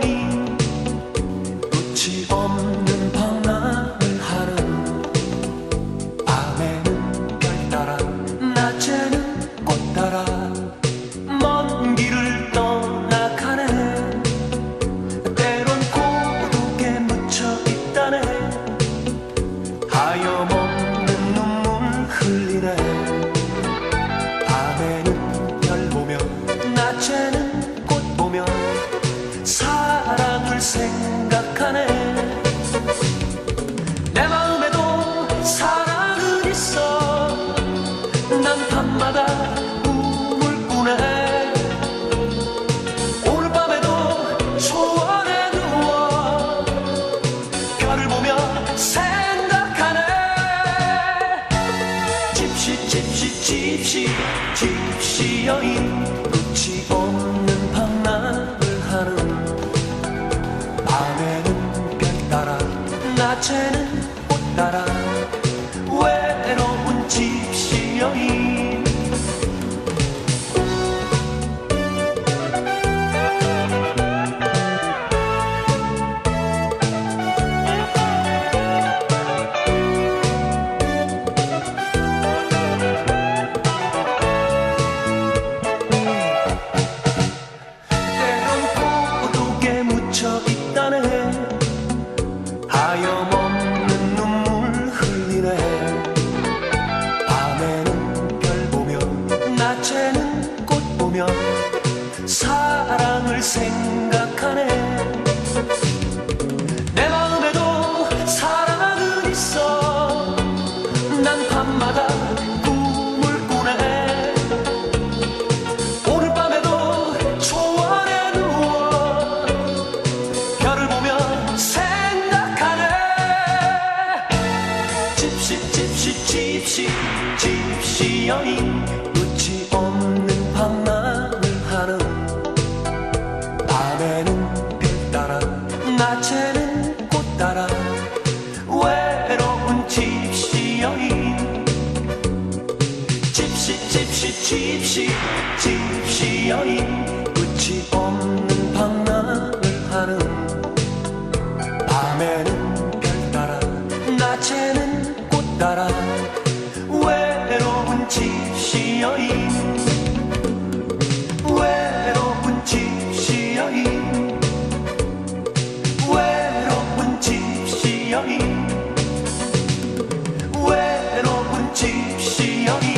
slowly 생각하네 내 마음에도 사랑은 있어. 난 밤마다 꿈을 꾸네 오늘 밤에도 초원에 누워 별을 보며 생각하네. 집시 집시 집시 집시 여인 없 낮에는 꽃 따라 사랑을 생각하네. 내 마음에도 사랑은 있어. 난 밤마다 꿈을 꾸네. 오늘 밤에도 초원에 누워 별을 보며 생각하네. 집시 집시 집시 집시 여인 밤에는 별 따라 낮에는 꽃 따라. 외로운 집시 여인. 집시 집시 집시 집시 여인. 끝이 없는 밤낮을 하는 밤에는 별 따라 낮에는 꽃 따라. 외로운 집시 여인 집시